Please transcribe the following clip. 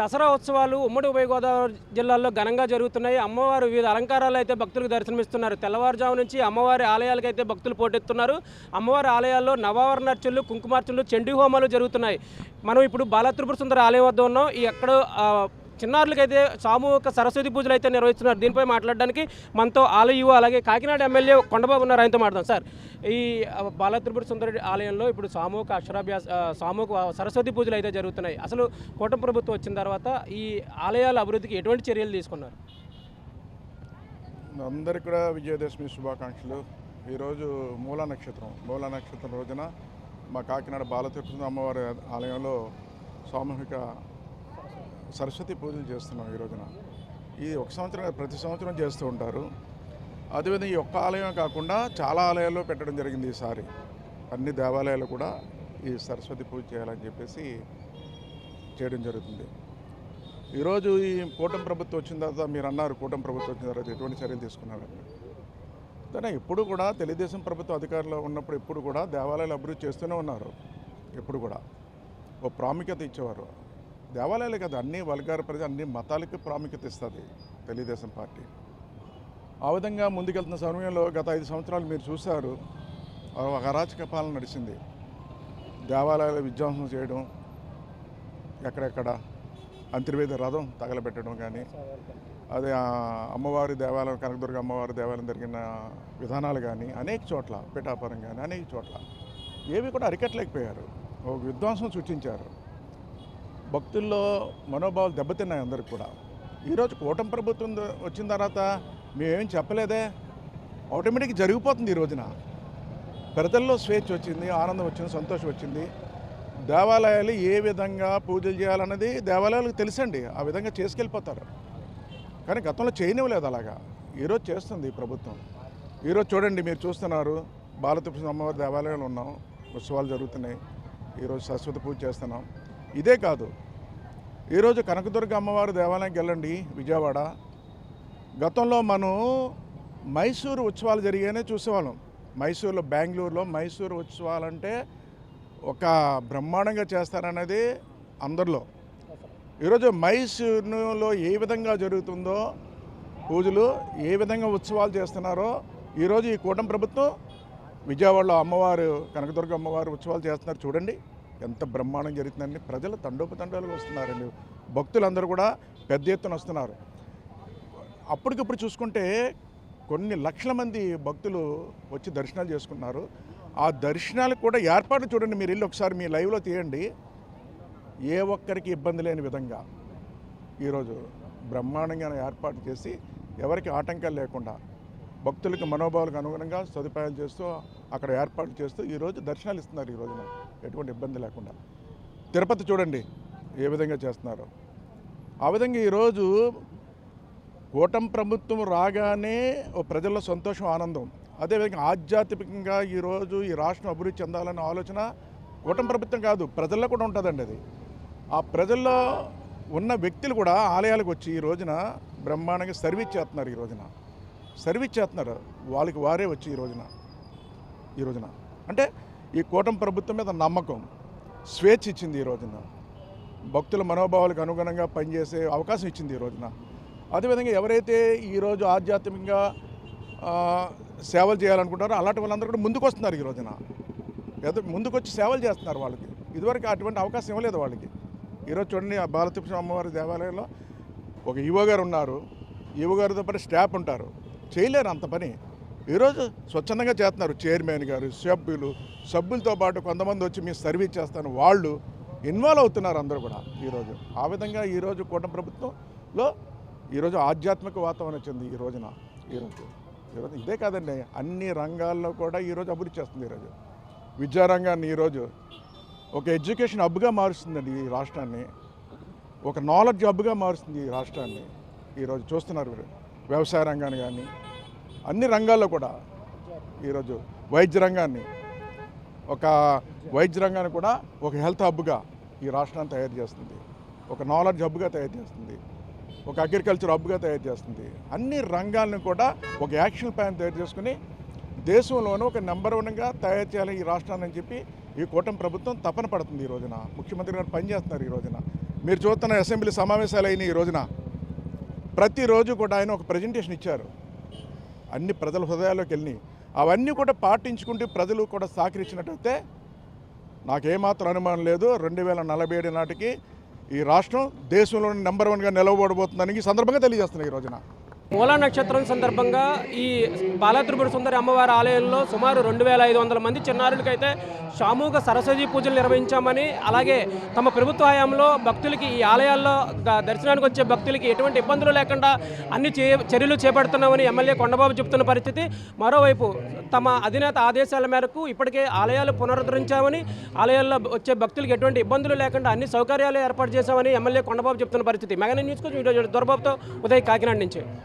దసరా ఉత్సవాలు ఉమ్మడి ఉభయ గోదావరి జిల్లాల్లో ఘనంగా జరుగుతున్నాయి. అమ్మవారు వివిధ అలంకారాలు అయితే భక్తులకు దర్శనమిస్తున్నారు. తెల్లవారుజాము నుంచి అమ్మవారి ఆలయాలకు అయితే భక్తులు పోటెత్తున్నారు. అమ్మవారి ఆలయాల్లో నవావరణార్చనలు కుంకుమార్చులు చండీ హోమాలు జరుగుతున్నాయి. మనం ఇప్పుడు బాలత్రిపుర సుందర ఆలయం వద్ద ఉన్నాం. ఈ అక్కడ చిన్నారులకైతే సామూహిక సరస్వతి పూజలు అయితే నిర్వహిస్తున్నారు. దీనిపై మాట్లాడడానికి మనతో ఆలయు అలాగే కాకినాడ ఎమ్మెల్యే కొండబాబు ఉన్నారు. ఆయనతో మాట్లాడదాం సార్. ఈ ఆ, బాలత్రిపుర సుందరి ఆలయంలో ఇప్పుడు సామూహిక అక్షరాభ్యాస సామూహిక సరస్వతి పూజలు అయితే జరుగుతున్నాయి. అసలు కూటమి ప్రభుత్వం వచ్చిన తర్వాత ఈ ఆలయాల అభివృద్ధికి ఎటువంటి చర్యలు తీసుకున్నారు? అందరికీ కూడా విజయదశమి శుభాకాంక్షలు. ఈరోజు మూల నక్షత్రం మూల నక్షత్రం రోజున మా కాకినాడ బాలతిరుపతి అమ్మవారి ఆలయంలో సామూహిక సరస్వతి పూజలు చేస్తున్నాం ఈ రోజున. ఈ ఒక సంవత్సరం ప్రతి సంవత్సరం చేస్తూ ఉంటారు. అదేవిధంగా ఈ ఒక్క ఆలయం కాకుండా చాలా ఆలయాల్లో పెట్టడం జరిగింది ఈసారి. అన్ని దేవాలయాలు కూడా ఈ సరస్వతి పూజ చేయాలని చెప్పేసి చేయడం జరుగుతుంది. ఈరోజు ఈ కూటమి ప్రభుత్వం వచ్చిన తర్వాత మీరు అన్నారు కూటమి ప్రభుత్వం వచ్చిన తర్వాత ఎటువంటి చర్యలు తీసుకున్నారని కానీ ఎప్పుడు కూడా తెలుగుదేశం ప్రభుత్వం అధికారంలో ఉన్నప్పుడు ఎప్పుడు కూడా దేవాలయాలు అభివృద్ధి చేస్తూనే ఉన్నారు. ఎప్పుడు కూడా. ఓ ప్రాముఖ్యత ఇచ్చేవారు. దేవాలయాలు కదా అన్ని వర్గాల ప్రజలు అన్ని మతాలకి ప్రాముఖ్యత ఇస్తుంది తెలుగుదేశం పార్టీ. ఆ విధంగా ముందుకెళ్తున్న సమయంలో గత ఐదు సంవత్సరాలు మీరు చూశారు ఒక అరాచక పాలన నడిచింది. దేవాలయాలు విధ్వంసం చేయడం ఎక్కడెక్కడ అంతర్వేద రథం తగలబెట్టడం కానీ అదే అమ్మవారి దేవాలయం కనకదుర్గ అమ్మవారి దేవాలయం జరిగిన విధానాలు కానీ అనేక చోట్ల పిఠాపురం కానీ అనేక చోట్ల ఏవి కూడా అరికట్టలేకపోయారు. ఒక విధ్వంసం సృష్టించారు. భక్తుల్లో మనోభావాలు దెబ్బతిన్నాయి అందరికి కూడా. ఈరోజు కూటమి ప్రభుత్వం వచ్చిన తర్వాత మేమేం చెప్పలేదే? ఆటోమేటిక్ జరిగిపోతుంది ఈ రోజున. ప్రజల్లో స్వేచ్ఛ వచ్చింది ఆనందం వచ్చింది సంతోషం వచ్చింది. దేవాలయాలు ఏ విధంగా పూజలు చేయాలన్నది దేవాలయాలకు తెలుసండి. ఆ విధంగా చేసుకెళ్ళిపోతారు. కానీ గతంలో చేయనివ్వలేదు అలాగా. ఈరోజు చేస్తుంది ఈ ప్రభుత్వం. ఈరోజు చూడండి మీరు చూస్తున్నారు బాలతిప్ర అమ్మవారి దేవాలయాలు ఉన్నాం ఉత్సవాలు జరుగుతున్నాయి. ఈరోజు సరస్వతి పూజ చేస్తున్నాం. ఇదే కాదు. ఈరోజు కనకదుర్గ అమ్మవారి దేవాలయానికి వెళ్ళండి విజయవాడ. గతంలో మనం మైసూరు ఉత్సవాలు జరిగానే చూసేవాళ్ళం. మైసూరులో బెంగళూరులో మైసూరు ఉత్సవాలంటే ఒక బ్రహ్మాండంగా చేస్తారనేది అందరిలో. ఈరోజు మైసూరులో ఏ విధంగా జరుగుతుందో పూజలు ఏ విధంగా ఉత్సవాలు చేస్తున్నారో ఈరోజు ఈ కూటమి ప్రభుత్వం విజయవాడలో అమ్మవారు కనకదుర్గ అమ్మవారు ఉత్సవాలు చేస్తున్నారు చూడండి. ఎంత బ్రహ్మాండం జరుగుతుందండి. ప్రజలు తండోపతండాలుగా వస్తున్నారండి. భక్తులందరూ కూడా పెద్ద ఎత్తున వస్తున్నారు. అప్పటికప్పుడు చూసుకుంటే కొన్ని లక్షల మంది భక్తులు వచ్చి దర్శనాలు చేసుకున్నారు ఆ దర్శనాలకు కూడా ఏర్పాట్లు చూడండి. మీరు వెళ్ళి ఒకసారి మీ లైవ్లో తీయండి. ఏ ఒక్కరికి ఇబ్బంది లేని విధంగా ఈరోజు బ్రహ్మాండంగా ఏర్పాటు చేసి ఎవరికి ఆటంకాలు లేకుండా భక్తులకు మనోభావాలకు అనుగుణంగా సదుపాయాలు చేస్తూ అక్కడ ఏర్పాటు చేస్తూ ఈరోజు దర్శనాలు ఇస్తున్నారు ఈ రోజున. ఎటువంటి ఇబ్బంది లేకుండా. తిరుపతి చూడండి ఏ విధంగా చేస్తున్నారు. ఆ విధంగా ఈరోజు కూటమి ప్రభుత్వం రాగానే ఓ ప్రజల్లో సంతోషం ఆనందం. అదేవిధంగా ఆధ్యాత్మికంగా ఈరోజు ఈ రాష్ట్రం అభివృద్ధి చెందాలనే ఆలోచన కూటమి ప్రభుత్వం కాదు ప్రజల్లో కూడా ఉంటుందండి అది. ఆ ప్రజల్లో ఉన్న వ్యక్తులు కూడా ఆలయాలకు వచ్చి ఈ రోజున బ్రహ్మాండంగా సర్వీస్ చేస్తున్నారు ఈ రోజున. సర్వీస్ చేస్తున్నారు. వాళ్ళకి వారే వచ్చి ఈ రోజున. ఈ రోజున. అంటే ఈ కూటమి ప్రభుత్వం మీద నమ్మకం స్వేచ్ఛ ఇచ్చింది ఈ రోజున. భక్తుల మనోభావాలకు అనుగుణంగా పనిచేసే అవకాశం ఇచ్చింది ఈ రోజున. అదేవిధంగా ఎవరైతే ఈరోజు ఆధ్యాత్మికంగా సేవలు చేయాలనుకుంటారో అలాంటి వాళ్ళందరూ కూడా ముందుకు వస్తున్నారు ఈ రోజున. ఎదు ముందుకొచ్చి సేవలు చేస్తున్నారు వాళ్ళకి. ఇదివరకు అటువంటి అవకాశం ఇవ్వలేదు వాళ్ళకి. ఈరోజు చూడండి ఆ బాలతిప్ర అమ్మవారి దేవాలయంలో ఒక ఈవో గారు ఉన్నారు. ఈవో గారితో పాటు స్టాఫ్ ఉంటారు. చేయలేరు అంత పని. ఈరోజు స్వచ్ఛందంగా చేస్తున్నారు. చైర్మన్ గారు సభ్యులు సభ్యులతో పాటు కొంతమంది వచ్చి మీ సర్వీస్ చేస్తాను వాళ్ళు ఇన్వాల్వ్ అవుతున్నారు అందరూ కూడా ఈరోజు. ఆ విధంగా ఈరోజు కూటమి ప్రభుత్వంలో ఈరోజు ఆధ్యాత్మిక వాతావరణం వచ్చింది ఈ రోజున ఈరోజు. ఈరోజు ఇదే కాదండి అన్ని రంగాల్లో కూడా ఈరోజు అభివృద్ధి చేస్తుంది ఈరోజు. విద్యారంగాన్ని ఈరోజు ఒక ఎడ్యుకేషన్ హబ్గా మారుస్తుందండి ఈ రాష్ట్రాన్ని. ఒక నాలెడ్జ్ హబ్గా మారుస్తుంది ఈ రాష్ట్రాన్ని. ఈరోజు చూస్తున్నారు మీరు. వ్యవసాయ రంగాన్ని కానీ అన్ని రంగాల్లో కూడా ఈరోజు వైద్య రంగాన్ని ఒక వైద్య రంగాన్ని కూడా ఒక హెల్త్ హబ్గా ఈ రాష్ట్రాన్ని తయారు చేస్తుంది. ఒక నాలెడ్జ్ హబ్గా తయారు చేస్తుంది. ఒక అగ్రికల్చర్ హబ్గా తయారు చేస్తుంది. అన్ని రంగాలను కూడా ఒక యాక్షన్ ప్లాన్ తయారు చేసుకుని దేశంలోనూ ఒక నెంబర్ వన్గా తయారు చేయాలి ఈ రాష్ట్రాన్ని అని చెప్పి ఈ కూటమి ప్రభుత్వం తపన పడుతుంది ఈ రోజున. ముఖ్యమంత్రి గారు పనిచేస్తున్నారు ఈ రోజున. మీరు చూస్తున్న అసెంబ్లీ సమావేశాలు అయినాయి ఈ రోజున. ప్రతిరోజు కూడా ఆయన ఒక ప్రజెంటేషన్ ఇచ్చారు. అన్ని ప్రజల హృదయాల్లోకి వెళ్ళి అవన్నీ కూడా పాటించుకుంటూ ప్రజలు కూడా సహకరించినట్టయితే నాకేమాత్రం అనుమానం లేదు. రెండు వేల నలభై ఏడు నాటికి ఈ రాష్ట్రం దేశంలోని నెంబర్ వన్గా నిలవబడబోతుందని ఈ సందర్భంగా తెలియజేస్తున్నాయి ఈ రోజున. మూలా నక్షత్రం సందర్భంగా ఈ బాలత్రిపుర సుందరి అమ్మవారి ఆలయంలో సుమారు రెండు వేల ఐదు వందల మంది చిన్నారులకైతే సామూహిక సరస్వతి పూజలు నిర్వహించామని అలాగే తమ ప్రభుత్వ హయాంలో భక్తులకి ఈ ఆలయాల్లో దర్శనానికి వచ్చే భక్తులకి ఎటువంటి ఇబ్బందులు లేకుండా అన్ని చే చర్యలు చేపడుతున్నామని ఎమ్మెల్యే కొండబాబు చెప్తున్న పరిస్థితి. మరోవైపు తమ అధినేత ఆదేశాల మేరకు ఇప్పటికే ఆలయాలు పునరుద్ధరించామని ఆలయాల్లో వచ్చే భక్తులకు ఎటువంటి ఇబ్బందులు లేకుండా అన్ని సౌకర్యాలు ఏర్పాటు చేశామని ఎమ్మెల్యే కొండబాబు చెప్తున్న పరిస్థితి. మెగా న్యూస్ కోసం వీడియో దొరబాబుతో ఉదయ్ కాకినాడ నుంచి.